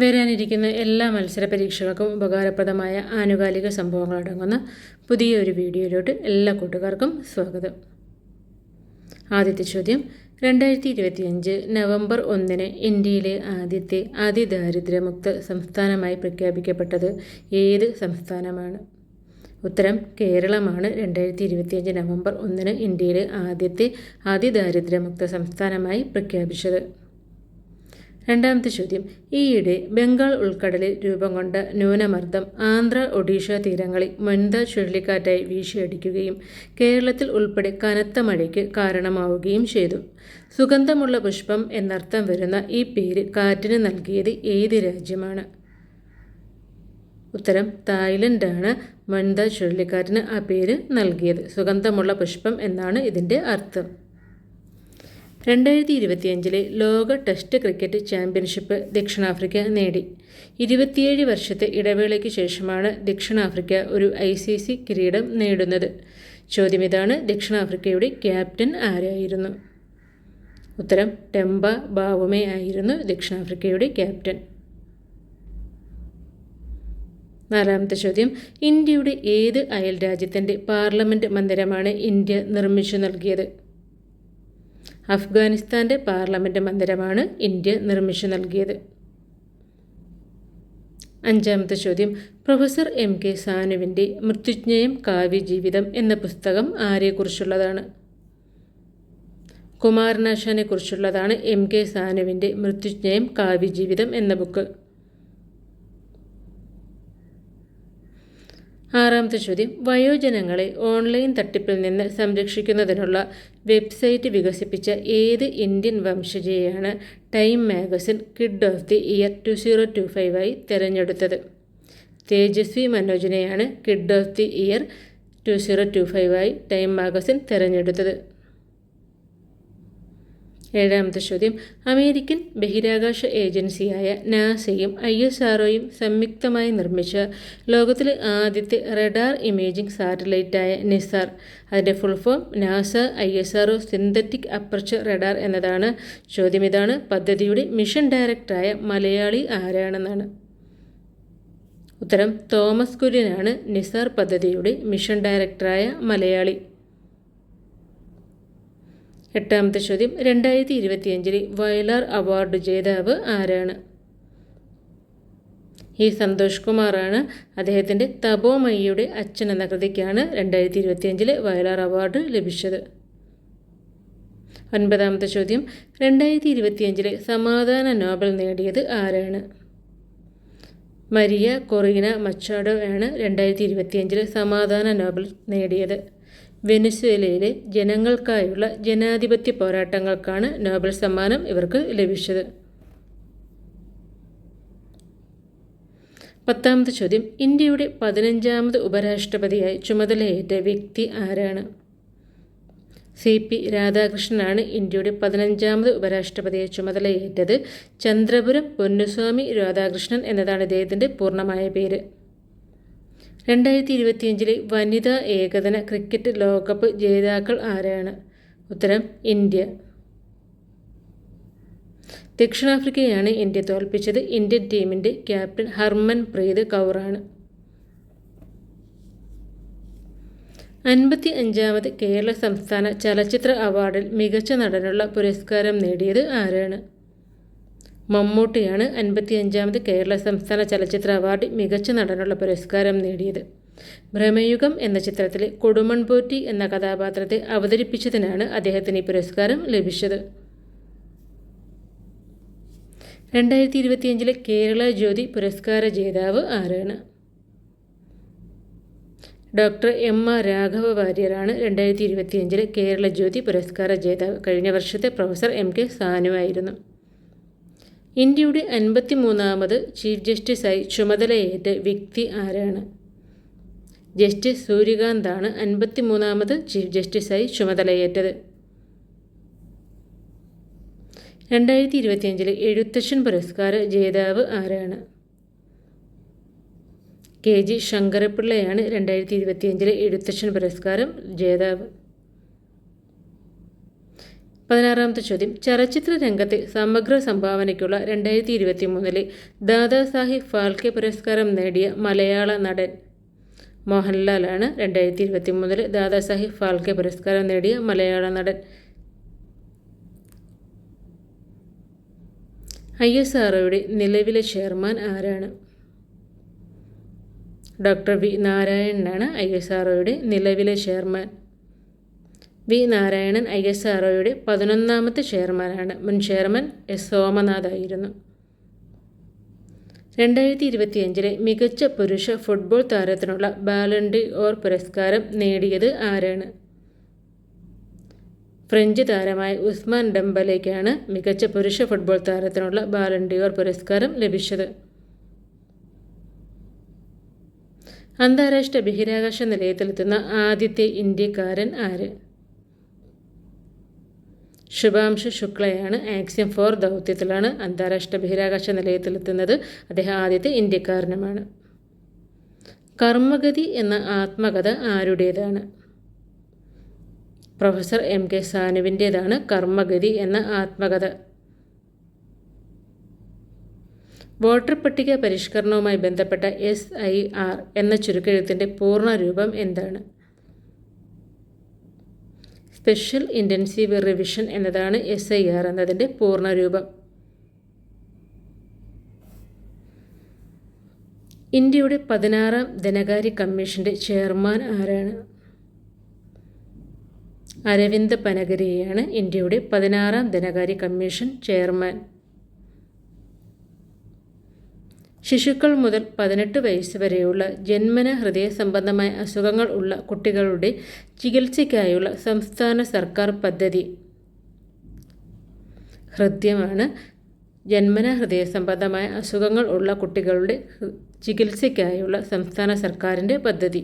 വരാനിരിക്കുന്ന എല്ലാ മത്സര പരീക്ഷകൾക്കും ഉപകാരപ്രദമായ ആനുകാലിക സംഭവങ്ങൾ അടങ്ങുന്ന പുതിയൊരു വീഡിയോയിലോട്ട് എല്ലാ കൂട്ടുകാർക്കും സ്വാഗതം. ആദ്യത്തെ ചോദ്യം രണ്ടായിരത്തി ഇരുപത്തിയഞ്ച് നവംബർ ഒന്നിന് ഇന്ത്യയിലെ ആദ്യത്തെ അതിദാരിദ്ര്യമുക്ത സംസ്ഥാനമായി പ്രഖ്യാപിക്കപ്പെട്ടത് ഏത് സംസ്ഥാനമാണ്? ഉത്തരം കേരളമാണ്. രണ്ടായിരത്തി ഇരുപത്തിയഞ്ച് നവംബർ ഒന്നിന് ഇന്ത്യയിലെ ആദ്യത്തെ അതിദാരിദ്ര്യമുക്ത സംസ്ഥാനമായി പ്രഖ്യാപിച്ചത്. രണ്ടാമത്തെ ചോദ്യം. ഈയിടെ ബംഗാൾ ഉൾക്കടലിൽ രൂപം കൊണ്ട ന്യൂനമർദ്ദം ആന്ധ്ര ഒഡീഷ തീരങ്ങളിൽ മൊന്ത ചുഴലിക്കാറ്റായി വീശിയടിക്കുകയും കേരളത്തിൽ ഉൾപ്പെടെ കനത്ത മഴയ്ക്ക് കാരണമാവുകയും ചെയ്തു. സുഗന്ധമുള്ള പുഷ്പം എന്നർത്ഥം വരുന്ന ഈ പേര് കാറ്റിന് നൽകിയത് ഏത് രാജ്യമാണ്? ഉത്തരം തായ്ലൻഡാണ്. മൊന്ത ചുഴലിക്കാറ്റിന് ആ പേര് നൽകിയത്. സുഗന്ധമുള്ള പുഷ്പം എന്നാണ് ഇതിന്റെ അർത്ഥം. രണ്ടായിരത്തി ഇരുപത്തിയഞ്ചിലെ ലോക ടെസ്റ്റ് ക്രിക്കറ്റ് ചാമ്പ്യൻഷിപ്പ് ദക്ഷിണാഫ്രിക്ക നേടി. ഇരുപത്തിയേഴ് വർഷത്തെ ഇടവേളയ്ക്ക് ശേഷമാണ് ദക്ഷിണാഫ്രിക്ക ഒരു ഐ സി സി കിരീടം നേടുന്നത്. ചോദ്യം ഇതാണ് ദക്ഷിണാഫ്രിക്കയുടെ ക്യാപ്റ്റൻ ആരായിരുന്നു? ഉത്തരം ടെമ്പ ബാവുമേ ആയിരുന്നു ദക്ഷിണാഫ്രിക്കയുടെ ക്യാപ്റ്റൻ. നാലാമത്തെ ചോദ്യം ഇന്ത്യയുടെ ഏത് അയൽ രാജ്യത്തിന്റെ പാർലമെന്റ് മന്ദിരമാണ് ഇന്ത്യ നിർമ്മിച്ചു നൽകിയത്? അഫ്ഗാനിസ്ഥാന്റെ പാർലമെന്റ് മന്ദിരമാണ് ഇന്ത്യ നിർമ്മിച്ചു നൽകിയത്. അഞ്ചാമത്തെ ചോദ്യം. പ്രൊഫസർ എം കെ സാനുവിന്റെ മൃത്യുജ്ഞയം കാവ്യജീവിതം എന്ന പുസ്തകം ആരെക്കുറിച്ചുള്ളതാണ്? കുമാരനാശാനെ കുറിച്ചുള്ളതാണ് എം കെ സാനുവിന്റെ മൃത്യുജ്ഞയം കാവ്യജീവിതം എന്ന ബുക്ക്. ആറാമത്തെ ചോദ്യം വയോജനങ്ങളെ ഓൺലൈൻ തട്ടിപ്പിൽ നിന്ന് സംരക്ഷിക്കുന്നതിനുള്ള വെബ്സൈറ്റ് വികസിപ്പിച്ച ഏത് Indian വംശജയെയാണ് Time magazine kid of the year two zero two ഫൈവായി തിരഞ്ഞെടുത്തത്? Tejasvi മനോജിനെയാണ് kid of the year two zero two ഫൈവായി Time magazine തിരഞ്ഞെടുത്തത്. ഏഴാമത്തെ ചോദ്യം. അമേരിക്കൻ ബഹിരാകാശ ഏജൻസിയായ നാസയും ഐ എസ് ആർഒയും സംയുക്തമായി നിർമ്മിച്ച ലോകത്തിലെ ആദ്യത്തെ റഡാർ ഇമേജിംഗ് സാറ്റലൈറ്റായ നിസാർ. അതിന്റെ full form NASA I S R O synthetic aperture radar എന്നതാണ് ചോദ്യം. ഇതാണ് പദ്ധതിയുടെ മിഷൻ ഡയറക്ടറായ മലയാളി ആരാണെന്നാണ്. ഉത്തരം തോമസ് കുര്യനാണ് നിസാർ പദ്ധതിയുടെ മിഷൻ ഡയറക്ടറായ മലയാളി. എട്ടാമത്തെ ചോദ്യം. രണ്ടായിരത്തി ഇരുപത്തിയഞ്ചിലെ വയലാർ അവാർഡ് ജേതാവ് ആരാണ്? ഈ സന്തോഷ് കുമാറാണ്. അദ്ദേഹത്തിന്റെ തപോമയ്യയുടെ അച്ഛൻ എന്ന കൃതിക്കാണ് രണ്ടായിരത്തി ഇരുപത്തിയഞ്ചിലെ വയലാർ അവാർഡ് ലഭിച്ചത്. ഒൻപതാമത്തെ ചോദ്യം. രണ്ടായിരത്തി ഇരുപത്തിയഞ്ചിലെ സമാധാന നോബൽ നേടിയത് ആരാണ്? മരിയ കൊറീന മച്ചാഡോ ആണ് രണ്ടായിരത്തി ഇരുപത്തിയഞ്ചിലെ സമാധാന നോബൽ നേടിയത്. വെനിസ്വേലയിലെ ജനങ്ങൾക്കായുള്ള ജനാധിപത്യ പോരാട്ടങ്ങൾക്കാണ് നോബൽ സമ്മാനം ഇവർക്ക് ലഭിച്ചത്. പത്താമത് ചോദ്യം. ഇന്ത്യയുടെ പതിനഞ്ചാമത് ഉപരാഷ്ട്രപതിയായി ചുമതലയേറ്റ വ്യക്തി ആരാണ്? സി പി രാധാകൃഷ്ണനാണ് ഇന്ത്യയുടെ പതിനഞ്ചാമത് ഉപരാഷ്ട്രപതിയെ ചുമതലയേറ്റത് ചന്ദ്രപുരം പൊന്നുസ്വാമി രാധാകൃഷ്ണൻ എന്നതാണ് ഇദ്ദേഹത്തിന്റെ പൂർണമായ പേര്. രണ്ടായിരത്തി ഇരുപത്തിയഞ്ചിലെ വനിതാ ഏകദിന ക്രിക്കറ്റ് ലോകകപ്പ് ജേതാക്കൾ ആരാണ്? ഉത്തരം ഇന്ത്യ. ദക്ഷിണാഫ്രിക്കയാണ് ഇന്ത്യ തോൽപ്പിച്ചത്. ഇന്ത്യൻ ടീമിന്റെ ക്യാപ്റ്റൻ ഹർമൻ പ്രീത് കൗറാണ്. അൻപത്തി അഞ്ചാമത് കേരള സംസ്ഥാന ചലച്ചിത്ര അവാർഡിൽ മികച്ച നടനുള്ള പുരസ്കാരം നേടിയത് ആരാണ്? മമ്മൂട്ടിയാണ് അൻപത്തിയഞ്ചാമത് കേരള സംസ്ഥാന ചലച്ചിത്ര അവാർഡ് മികച്ച നടനുള്ള പുരസ്കാരം നേടിയത്. ഭ്രമയുഗം എന്ന ചിത്രത്തിലെ കൊടുമൺപോറ്റി എന്ന കഥാപാത്രത്തെ അവതരിപ്പിച്ചതിനാണ് അദ്ദേഹത്തിന് ഈ പുരസ്കാരം ലഭിച്ചത്. രണ്ടായിരത്തി ഇരുപത്തിയഞ്ചിലെ കേരള ജ്യോതി പുരസ്കാര ജേതാവ് ആരാണ്? ഡോക്ടർ എം ആർ രാഘവ വാര്യരാണ് രണ്ടായിരത്തി ഇരുപത്തിയഞ്ചിലെ കേരള ജ്യോതി പുരസ്കാര ജേതാവ്. കഴിഞ്ഞ വർഷത്തെ പ്രൊഫസർ എം കെ സാനു ആയിരുന്നു. ഇന്ത്യയുടെ അൻപത്തിമൂന്നാമത് ചീഫ് ജസ്റ്റിസായി ചുമതലയേറ്റ വ്യക്തി ആരാണ്? ജസ്റ്റിസ് സൂര്യകാന്താണ് അൻപത്തിമൂന്നാമത് ചീഫ് ജസ്റ്റിസായി ചുമതലയേറ്റത്. രണ്ടായിരത്തി ഇരുപത്തിയഞ്ചിലെ എഴുത്തച്ഛൻ പുരസ്കാര ജേതാവ് ആരാണ്? കെ ജി ശങ്കരപിള്ളയാണ് രണ്ടായിരത്തി ഇരുപത്തിയഞ്ചിലെ എഴുത്തച്ഛൻ പുരസ്കാരം ജേതാവ്. പതിനാറാമത്തെ ചോദ്യം. ചലച്ചിത്ര രംഗത്തെ സമഗ്ര സംഭാവനയ്ക്കുള്ള രണ്ടായിരത്തി ഇരുപത്തി മൂന്നിലെ ദാദാസാഹിബ് ഫാൽക്കെ പുരസ്കാരം നേടിയ മലയാള നടൻ മോഹൻലാലാണ് രണ്ടായിരത്തി ഇരുപത്തി മൂന്നിൽ ദാദാസാഹിബ് ഫാൽക്കെ പുരസ്കാരം നേടിയ മലയാള നടൻ. ഐ എസ് ആർഒയുടെ നിലവിലെ ചെയർമാൻ ആരാണ്? ഡോക്ടർ വി നാരായണനാണ് ഐ എസ് ആർഒയുടെ നിലവിലെ chairman. V Narayanan I S ആർഒയുടെ പതിനൊന്നാമത്തെ ചെയർമാനാണ്. മുൻ ചെയർമാൻ എസ് സോമനാഥ് ആയിരുന്നു രണ്ടായിരത്തി ഇരുപത്തിയഞ്ചിലെ മികച്ച പുരുഷ ഫുട്ബോൾ താരത്തിനുള്ള ബാലൻഡി ഓർ പുരസ്കാരം നേടിയത് ആരാണ്? ഫ്രഞ്ച് താരമായ ഉസ്മാൻ ഡംബലേക്കാണ് മികച്ച പുരുഷ ഫുട്ബോൾ താരത്തിനുള്ള ബാലൻഡി ഓർ പുരസ്കാരം ലഭിച്ചത്. അന്താരാഷ്ട്ര ബഹിരാകാശ നിലയത്തിലെത്തുന്ന ആദ്യത്തെ ഇന്ത്യക്കാരൻ ആര്? ശുഭാംശു ശുക്ലയാണ് ആക്സിയം ഫോർ ദൗത്യത്തിലാണ് അന്താരാഷ്ട്ര ബഹിരാകാശ നിലയത്തിലെത്തുന്നത്. അദ്ദേഹം ആദ്യത്തെ ഇന്ത്യക്കാരനുമാണ്. കർമ്മഗതി എന്ന ആത്മകഥ ആരുടേതാണ്? പ്രൊഫസർ എം കെ സാനുവിന്റേതാണ് കർമ്മഗതി എന്ന ആത്മകഥ. വോട്ടർ പട്ടിക പരിഷ്കരണവുമായി ബന്ധപ്പെട്ട എസ് ഐ ആർ എന്ന ചുരുക്കെഴുത്തിന്റെ പൂർണ രൂപം എന്താണ്? സ്പെഷ്യൽ ഇന്റൻസീവ് റിവിഷൻ എന്നതാണ് എസ് ഐ ആർ എന്നതിന്റെ പൂർണരൂപം. ഇന്ത്യയുടെ പതിനാറാം ധനകാര്യ കമ്മീഷന്റെ ചെയർമാൻ ആരാണ്? അരവിന്ദ് പനഗരിയാണ് ഇന്ത്യയുടെ പതിനാറാം ധനകാര്യ കമ്മീഷൻ ചെയർമാൻ. ശിശുക്കൾ മുതൽ പതിനെട്ട് വയസ്സ് വരെയുള്ള ജന്മന ഹൃദയ സംബന്ധമായ അസുഖങ്ങൾ ഉള്ള കുട്ടികളുടെ ചികിത്സയ്ക്കായുള്ള സംസ്ഥാന സർക്കാർ പദ്ധതി ഹൃദ്യമാണ്. ജന്മന ഹൃദയ സംബന്ധമായ അസുഖങ്ങൾ ഉള്ള കുട്ടികളുടെ ചികിത്സയ്ക്കായുള്ള സംസ്ഥാന സർക്കാരിന്റെ പദ്ധതി.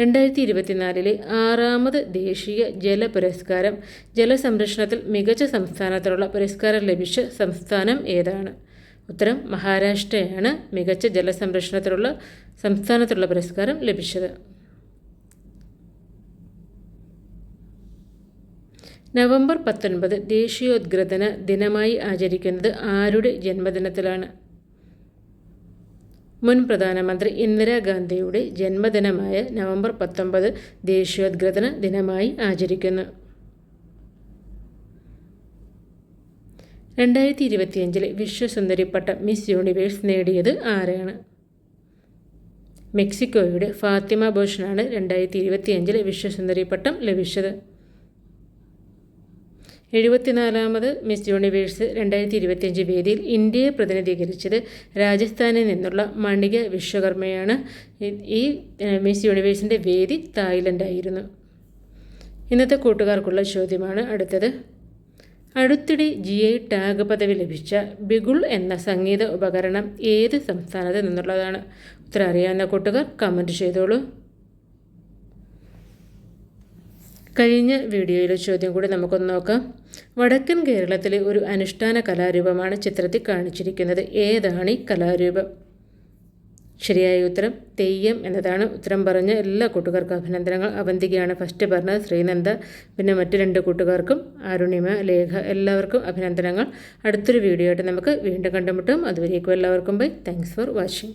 രണ്ടായിരത്തി ഇരുപത്തിനാലിലെ ആറാമത് ദേശീയ ജല പുരസ്കാരം ജലസംരക്ഷണത്തിൽ മികച്ച സംസ്ഥാനത്തിലുള്ള പുരസ്കാരം ലഭിച്ച സംസ്ഥാനം ഏതാണ്? ഉത്തരം മഹാരാഷ്ട്രയാണ്. മികച്ച ജലസംരക്ഷണത്തിലുള്ള സംസ്ഥാനത്തുള്ള പുരസ്കാരം ലഭിച്ചത്. നവംബർ പത്തൊൻപത് ദേശീയോദ്ഗ്രഥന ദിനമായി ആചരിക്കുന്നത് ആരുടെ ജന്മദിനത്തിലാണ്? മുൻ പ്രധാനമന്ത്രി ഇന്ദിരാഗാന്ധിയുടെ ജന്മദിനമായ നവംബർ പത്തൊമ്പത് ദേശീയോദ്ഗ്രഥന ദിനമായി ആചരിക്കുന്നു. രണ്ടായിരത്തി ഇരുപത്തിയഞ്ചിലെ വിശ്വസുന്ദരി പട്ടം മിസ് യൂണിവേഴ്സ് നേടിയത് ആരാണ്? മെക്സിക്കോയുടെ ഫാത്തിമ ബോഷനാണ് രണ്ടായിരത്തി ഇരുപത്തിയഞ്ചിലെ വിശ്വസുന്ദരി പട്ടം ലഭിച്ചത്. എഴുപത്തിനാലാമത് മിസ് യൂണിവേഴ്സ് രണ്ടായിരത്തി ഇരുപത്തിയഞ്ച് വേദിയിൽ ഇന്ത്യയെ പ്രതിനിധീകരിച്ചത് രാജസ്ഥാനിൽ നിന്നുള്ള മണിക വിശ്വകർമ്മയാണ്. ഈ മിസ് യൂണിവേഴ്സിന്റെ വേദി തായ്ലൻഡായിരുന്നു. ഇന്നത്തെ കൂട്ടുകാർക്കുള്ള ചോദ്യമാണ് അടുത്തത്. അടുത്തിടെ ജി ഐ ടാഗ് പദവി ലഭിച്ച ബിഗുൾ എന്ന സംഗീത ഉപകരണം ഏത് സംസ്ഥാനത്ത് നിന്നുള്ളതാണ്? ഉത്തരം അറിയാവുന്ന കൂട്ടുകാർ കമന്റ് ചെയ്തോളൂ. കഴിഞ്ഞ വീഡിയോയിലെ ചോദ്യം കൂടി നമുക്കൊന്ന് നോക്കാം. വടക്കൻ കേരളത്തിലെ ഒരു അനുഷ്ഠാന കലാരൂപമാണ് ചിത്രത്തിൽ കാണിച്ചിരിക്കുന്നത്. ഏതാണ് ഈ കലാരൂപം? ശരിയായ ഉത്തരം തെയ്യം എന്നതാണ് ഉത്തരം പറഞ്ഞ എല്ലാ കൂട്ടുകാർക്കും അഭിനന്ദനങ്ങൾ. അവന്തികയാണ് ഫസ്റ്റ് പറഞ്ഞത് ശ്രീനന്ദ. പിന്നെ മറ്റു രണ്ട് കൂട്ടുകാർക്കും അരുണിമ ലേഖ എല്ലാവർക്കും അഭിനന്ദനങ്ങൾ. അടുത്തൊരു വീഡിയോ ആയിട്ട് നമുക്ക് വീണ്ടും കണ്ടുമുട്ടും. അതുവരേക്കും എല്ലാവർക്കും ബൈ താങ്ക്സ് ഫോർ വാച്ചിങ്